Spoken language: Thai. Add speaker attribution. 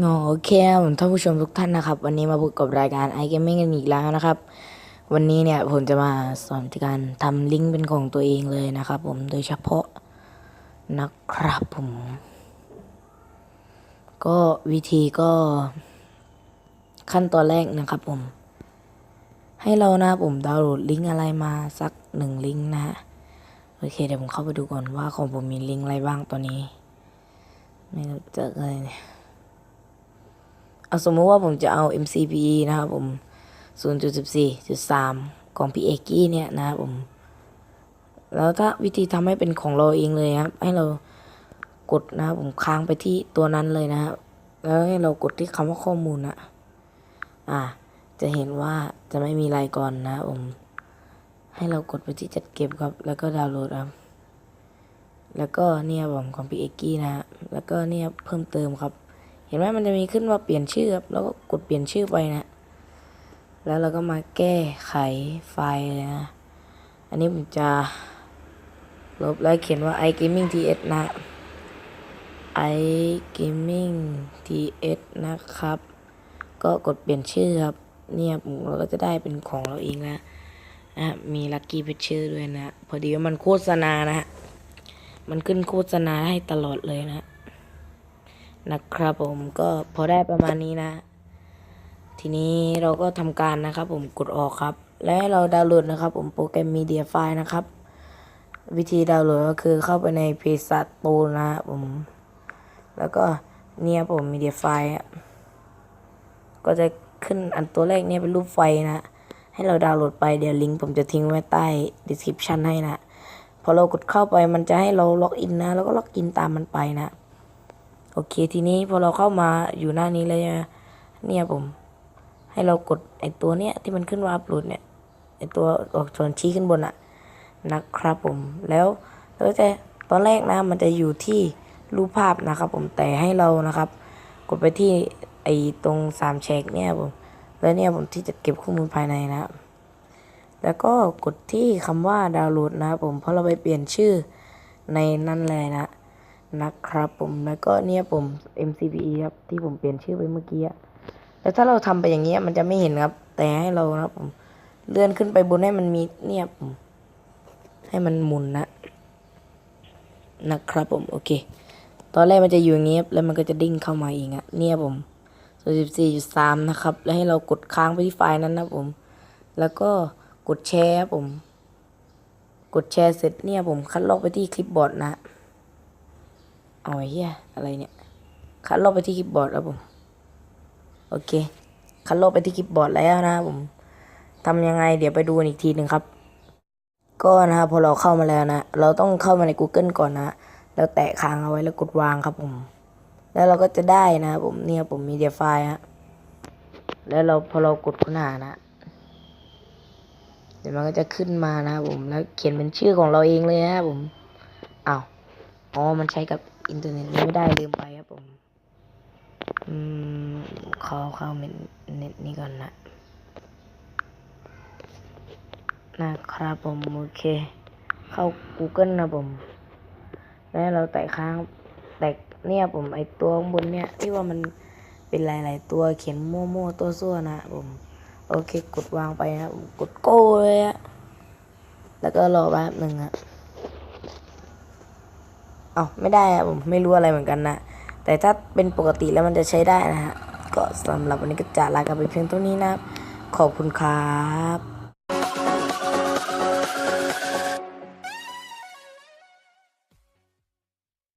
Speaker 1: โอเคครับผมท่านผู้ชมทุกท่านนะครับ วันนี้มาพบกับรายการ i Gaming กันอีกแล้วนะครับ วันนี้เนี่ยผมจะมาสอนวิธีการทำลิงก์เป็นของตัวเองเลยนะครับ ผมโดยเฉพาะนะครับผม ก็วิธีก็ขั้นตอนแรกนะครับผม ให้เรานะผมดาวน์โหลดลิงก์อะไรมาสักหนึ่งลิงก์นะฮะโอเคเดี๋ยวผมเข้าไปดูก่อนว่าของผมมีลิงก์อะไรบ้างตอนนี้ ไม่รู้จักเลยเนี่ย เอาสมมติว่าผมจะเอา MCPE นะครับผม 0.14.3 ของ พี่เอกกี้เนี่ยนะครับผม แล้วถ้าวิธีทำให้เป็นของเราเองเลยครับ ให้เรากดนะครับผมค้างไปที่ตัวนั้นเลยนะครับ แล้วให้เรากดที่คำว่าข้อมูลนะอ่า จะเห็นว่าจะไม่มีรายก่อนนะครับผม ให้เรากดไปที่จัดเก็บครับ แล้วก็ดาวน์โหลดครับแล้วก็เนี่ยผมของพี่เอกกี้นะแล้วก็เนี่ยเพิ่มเติมครับ ห็นไหมมันจะมีขึ้นว่าเปลี่ยนชื่อครับแล้วก็กดเปลี่ยนชื่อไปนะ แล้วเราก็มาแก้ไขไฟล์เลยนะ อันนี้ผมจะลบแล้วเขียนว่า iGaming TS นะ iGaming TS นะครับ ก็กดเปลี่ยนชื่อครับ เนี่ยผมเราก็จะได้เป็นของเราเองนะนะมีลัคกี้เพชชื่อด้วยนะ พอดีว่ามันโฆษณานะฮะมันขึ้นโฆษณาให้ตลอดเลยนะ นะครับผมก็พอได้ประมาณนี้นะ ทีนี้เราก็ทำการนะครับ ผมกดออกครับ และให้เราดาวน์โหลดนะครับ ผมโปรแกรม Media File นะครับ วิธีดาวน์โหลดก็คือเข้าไปในเพจสัตโปนะผม แล้วก็เนี่ยผม Media File ก็จะขึ้นอันตัวแรกเนี่ยเป็นรูปไฟนะ ให้เราดาวน์โหลดไปเดี๋ยวลิงก์ผมจะทิ้งไว้ใต้ description ให้นะ พอเรากดเข้าไปมันจะให้เราล็อกอินนะ แล้วก็ล็อกอินตามมันไปนะ โอเคทีนี้พอเราเข้ามาอยู่หน้านี้เลยเนี่ยผม ให้เรากดไอตัวเนี้ยที่มันขึ้นว่าอัปโหลดเนี่ยไอตัวอักษรชี้ขึ้นบนอะนะครับผมแล้วเราจะตอนแรกนะมันจะอยู่ที่รูปภาพนะครับ ผมแต่ให้เรานะครับ กดไปที่ไอตรงสามแฉกเนี่ยผมแล้วเนี่ยผมที่จะเก็บข้อมูลภายในนะแล้วก็กดที่คำว่าดาวน์โหลดนะครับผมเพราะเราไปเปลี่ยนชื่อในนั่นเลยนะ นะครับผมแล้วก็เนี่ยผม MCPE ครับที่ผมเปลี่ยนชื่อไปเมื่อกี้แล้วถ้าเราทำไปอย่างเงี้ยมันจะไม่เห็นครับ แต่ให้เรานะครับผมเลื่อนขึ้นไปบนให้มันมีเนี่ยผมให้มันหมุนนะนะครับผมโอเค ตอนแรกมันจะอยู่อย่างเงี้ยแล้วมันก็จะดิ้งเข้ามาเองอะเนี่ยผม14.3นะครับ แล้วให้เรากดค้างไปที่ไฟล์นั้นนะผม แล้วก็กดแชร์ครับผม กดแชร์เสร็จเนี่ยผมคัดลอกไปที่คลิปบอร์ดนะ เอาไอ้เหี้ยอะไรเนี่ยคัดลบไปที่คลิปบอร์ดแล้วผม โอเค คัดลบไปที่คลิปบอร์ดแล้วนะครับผมทำยังไงเดี๋ยวไปดูอีกทีหนึ่งครับ ก็นะครับพอเราเข้ามาแล้วนะ เราต้องเข้ามาใน Google ก่อนนะแล้วแตะค้างเอาไว้แล้วกดวางครับผม แล้วเราก็จะได้นะครับผมเนี่ยผมมีเดียไฟล์ฮะแล้วเราพอเรากดค้นหานะเดี๋ยวมันก็จะขึ้นมานะครับผมแล้วเขียนเป็นชื่อของเราเองเลยนะครับผมอ้าวอ๋อมันใช้กับ อินเทอร์เน็ตนี้ไม่ได้ลืมไปครับผมอืมขอเข้าเน็ตนี้ก่อนนะนะครับผมโอเค เข้า Google นะผม แล้วเราแตะค้างแตะเนี่ยผมไอตัวข้างบนเนี่ยที่ว่ามันเป็นหลาย ๆ ตัวเขียนมั่วๆตัวซั่วนะผม โอเค กดวางไปนะผมกดโก้เลยอะแล้วก็รอแป๊บหนึ่งอะ เอาไม่ได้ครับผมไม่รู้อะไรเหมือนกันนะ แต่ถ้าเป็นปกติแล้วมันจะใช้ได้นะฮะ ก็สำหรับวันนี้ก็จะลากันไปเพียงเท่านี้นะขอบคุณครับ